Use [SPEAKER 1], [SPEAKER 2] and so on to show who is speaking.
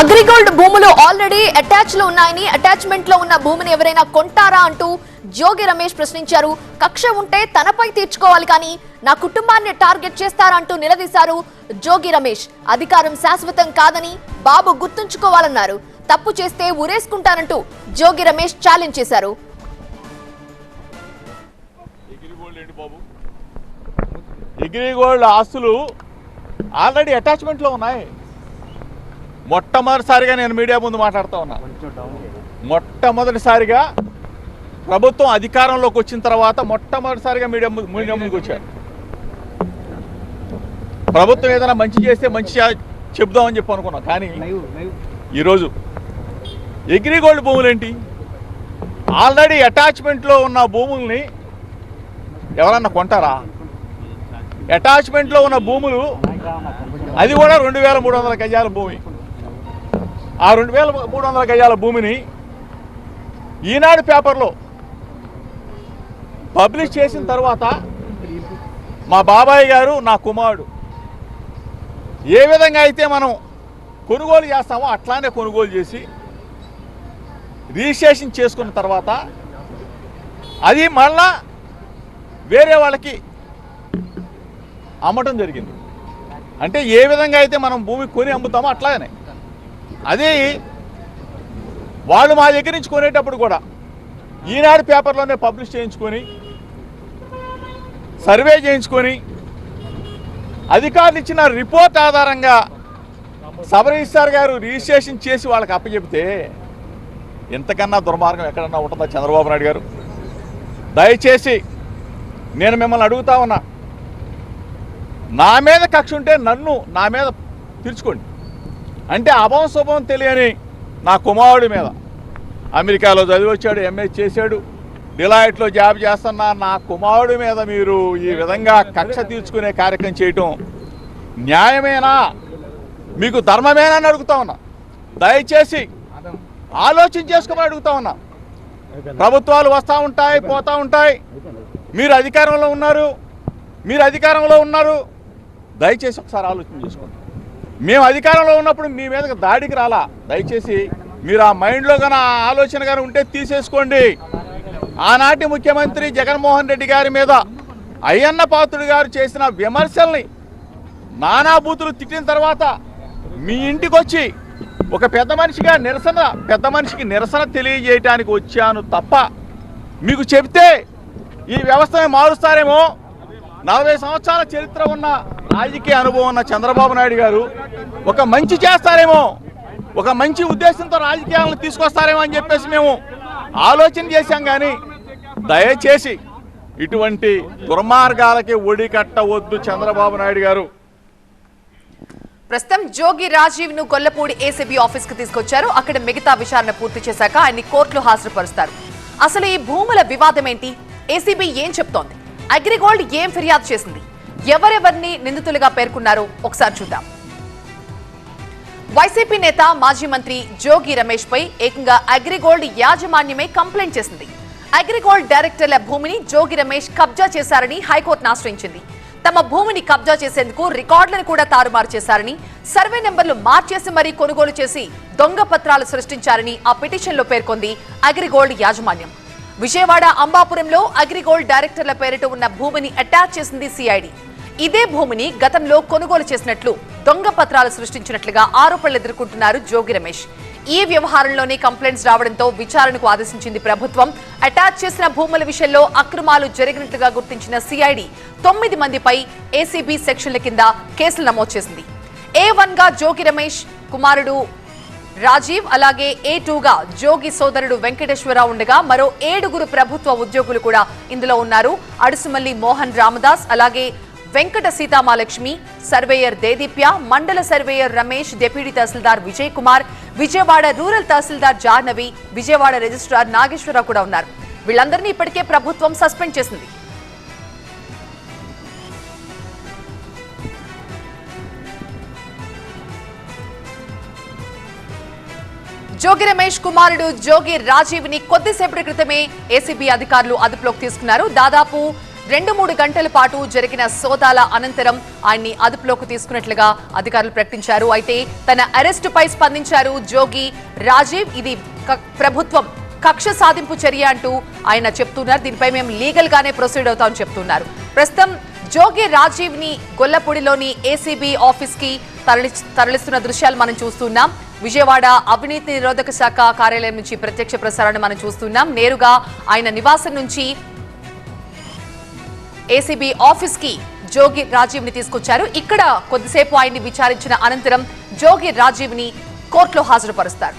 [SPEAKER 1] అగ్రిగోల్డ్ భూములు ఆల్రెడీ అటాచ్లో ఉన్నాయని అటాచ్మెంట్లో ఉన్న భూమిని ఎవరైనా కొంటారా అంటూ జోగి రమేష్ ప్రశ్నించారు. కక్ష ఉంటే తనపై తీర్చుకోవాలి కానీ నా కుటుంబాన్ని టార్గెట్ చేస్తారా అంటూ నిలదీశారు జోగి రమేష్. అధికారం శాశ్వతం కాదని బాబు గుర్తుంచుకోవాలన్నారు. తప్పు చేస్తే ఉరేసుకుంటానంటూ జోగి రమేష్ ఛాలెంజ్ చేశారు.
[SPEAKER 2] బాబు? ఎగ్రిగోల్డ్ ఆస్తులు ఆల్రెడీ అటాచ్మెంట్లో ఉన్నాయి. మొట్టమొదటిసారిగా నేను మీడియా ముందు మాట్లాడుతూ ఉన్నా. మొట్టమొదటిసారిగా ప్రభుత్వం అధికారంలోకి వచ్చిన తర్వాత మొట్టమొదటిసారిగా మీడియా ముందు మీడియా ముందుకు వచ్చారు. ప్రభుత్వం ఏదైనా మంచి చేస్తే మంచి చే- చెబుదామని చెప్పి అనుకున్నాం. కానీ ఈరోజు ఎగ్రిగోల్డ్ భూములు ఏంటి ఆల్రెడీ అటాచ్మెంట్లో ఉన్న భూముల్ని ఎవరన్నా కొంటారా? అటాచ్మెంట్లో ఉన్న భూములు అది కూడా రెండు వేల మూడు వందల గజాల భూమి. ఆ రెండు వేల మూడు వందల గజాల భూమిని ఈనాడు పేపర్లో పబ్లిష్ చేసిన తర్వాత మా బాబాయ్ గారు నా కుమారుడు ఏ విధంగా అయితే మనం కొనుగోలు చేస్తామో అట్లానే కొనుగోలు చేసి రిజిస్ట్రేషన్ చేసుకున్న తర్వాత అది మళ్ళా వేరే వాళ్ళకి అమ్మటం జరిగింది. అంటే ఏ విధంగా అయితే మనం భూమి కొని అమ్ముతామో అట్లానే అది వాళ్ళు మా దగ్గర నుంచి కొనేటప్పుడు కూడా ఈనాడు పేపర్లోనే పబ్లిష్ చేయించుకొని సర్వే చేయించుకొని అధికారులు ఇచ్చిన రిపోర్ట్ ఆధారంగా సబ్ రిజిస్టార్ గారు రిజిస్ట్రేషన్ చేసి వాళ్ళకి అప్పచెప్తే ఇంతకన్నా దుర్మార్గం ఎక్కడన్నా ఉంటుందా చంద్రబాబు నాయుడు గారు? దయచేసి నేను మిమ్మల్ని అడుగుతా ఉన్నా నా మీద కక్ష ఉంటే నన్ను నా మీద తీర్చుకోండి అంటే అభం శుభం తెలియని నా కుమారుడి మీద. అమెరికాలో చదివచ్చాడు ఎంఏ చేశాడు. డిలాయిట్లో జాబ్ చేస్తున్న నా కుమారుడి మీద మీరు ఈ విధంగా కక్ష తీర్చుకునే కార్యక్రమం చేయటం న్యాయమేనా? మీకు ధర్మమేనా అని అడుగుతా ఉన్నా. దయచేసి ఆలోచన చేసుకోమని అడుగుతా ఉన్నా. ప్రభుత్వాలు వస్తూ ఉంటాయి పోతూ ఉంటాయి. మీరు అధికారంలో ఉన్నారు మీరు అధికారంలో ఉన్నారు. దయచేసి ఒకసారి ఆలోచన చేసుకోండి. మేము అధికారంలో ఉన్నప్పుడు మీ మీదకి దాడికి రాలా? దయచేసి మీరు ఆ మైండ్లో కానీ ఆ ఆలోచన కానీ ఉంటే తీసేసుకోండి. ఆనాటి ముఖ్యమంత్రి జగన్మోహన్ రెడ్డి గారి మీద అయ్యన్న పాత్రుడు గారు చేసిన విమర్శల్ని నానాభూతులు తిట్టిన తర్వాత మీ ఇంటికి వచ్చి ఒక పెద్ద మనిషిగా నిరసన పెద్ద మనిషికి నిరసన తెలియజేయటానికి వచ్చాను తప్ప మీకు చెబితే ఈ వ్యవస్థను మారుస్తారేమో? నలభై సంవత్సరాల చరిత్ర ఉన్న రాజకీయ అనుభవం ఉన్న చంద్రబాబు నాయుడు గారు ఒక మంచి చేస్తారేమో ఒక మంచి ఉద్దేశంతో రాజకీయాలను తీసుకొస్తారేమో అని చెప్పేసి మేము ఆలోచన చేశాం కానీ దయచేసి ఇటువంటి దుర్మార్గాలకి ఒడి కట్టవద్దు చంద్రబాబు నాయుడు గారు.
[SPEAKER 1] ప్రస్తుతం జోగి రాజీవ్ను గొల్లపూడి ఏసీబీ ఆఫీస్కు తీసుకొచ్చారు. అక్కడ మిగతా విచారణ పూర్తి చేశాక ఆయన్ని కోర్టులో హాజరుపరుస్తారు. అసలు ఈ భూముల వివాదం ఏంటి? ఏసీబీ ఏం చెప్తోంది? అగ్రిగోల్డ్ ఏం ఫిర్యాదు చేసింది? ఎవరెవరిని నిందితులుగా పేర్కొన్నారో ఒకసారి చూద్దాం. వైసీపీ నేత మాజీ మంత్రి జోగి రమేష్ పై ఏకంగా అగ్రిగోల్డ్ యాజమాన్యమే కంప్లైంట్ చేసింది. అగ్రిగోల్డ్ డైరెక్టర్ల భూమిని జోగి రమేష్ కబ్జా చేశారని హైకోర్టును ఆశ్రయించింది. తమ భూమిని కబ్జా చేసేందుకు రికార్డులను కూడా తారుమారు చేశారని సర్వే నెంబర్లు మార్చేసి మరీ కొనుగోలు చేసి దొంగ పత్రాలు సృష్టించారని ఆ పిటిషన్లో పేర్కొంది అగ్రిగోల్డ్ యాజమాన్యం. విజయవాడ అంబాపురంలో అగ్రిగోల్డ్ డైరెక్టర్ల పేరిట ఉన్న భూమిని అటాచ్ చేసింది సిఐడి ఇదే భూమిని గతంలో కొనుగోలు చేసినట్లు దొంగ పత్రాలు సృష్టించినట్లుగా ఆరోపణలు ఎదుర్కొంటున్నారు జోగి రమేష్. ఈ వ్యవహారంలోనే కంప్లైంట్స్ రావడంతో విచారణకు ఆదేశించింది ప్రభుత్వం. అటాచ్ చేసిన భూముల విషయంలో అక్రమాలు జరిగినట్లుగా గుర్తించిన సిఐడి తొమ్మిది మందిపై ఏసీబీ సెక్షన్ల కింద కేసులు నమోదు చేసింది. ఏ వన్గా జోగి రమేష్ కుమారుడు రాజీవ్ అలాగే ఏ టూగా జోగి సోదరుడు వెంకటేశ్వరరావు ఉండగా మరో ఏడుగురు ప్రభుత్వ ఉద్యోగులు కూడా ఇందులో ఉన్నారు. అడుసుమల్లి మోహన్ రామదాస్ అలాగే వెంకట సీతామాలక్ష్మి సర్వేయర్ దేదీప్య మండల surveyor Ramesh deputy tahsildar Vijay Kumar Vijayawada rural tahsildar Jahnavi Vijayawada registrar Nageswara Rao కూడా ఉన్నారు. వీళ్ళందరినీ ఇప్పటికే ప్రభుత్వం సస్పెండ్ చేసింది. జోగి రమేష్ కుమారుడు జోగి రాజీవ్ని కొద్దిసేపటి క్రితమే ఏసీబీ అధికారులు అదుపులోకి తీసుకున్నారు. దాదాపు రెండు మూడు గంటల పాటు జరిగిన సోదాల అనంతరం ఆయన్ని అదుపులోకి తీసుకున్నట్లుగా అధికారులు ప్రకటించారు. అయితే తన అరెస్టుపై స్పందించారు జోగి రాజీవ్. ఇది ప్రభుత్వం కక్ష సాధింపు చర్య అంటూ ఆయన చెప్తున్నారు. దీనిపై మేము లీగల్ గానే ప్రొసీడ్ అవుతామని చెప్తున్నారు. ప్రస్తుతం జోగి రాజీవ్ని గొల్లపూడిలోని ఏసీబీ ఆఫీస్కి తరలి తరలిస్తున్న దృశ్యాలు మనం చూస్తున్నాం. విజయవాడ అవినీతి నిరోధక శాఖ కార్యాలయం నుంచి ప్రత్యక్ష ప్రసారాన్ని మనం చూస్తున్నాం. నేరుగా ఆయన నివాసం నుంచి ఏసీబీ ఆఫీస్కి జోగి రాజీవ్ని తీసుకొచ్చారు. ఇక్కడ కొద్దిసేపు ఆయన్ని విచారించిన అనంతరం జోగి రాజీవ్ని కోర్టులో హాజరుపరుస్తారు.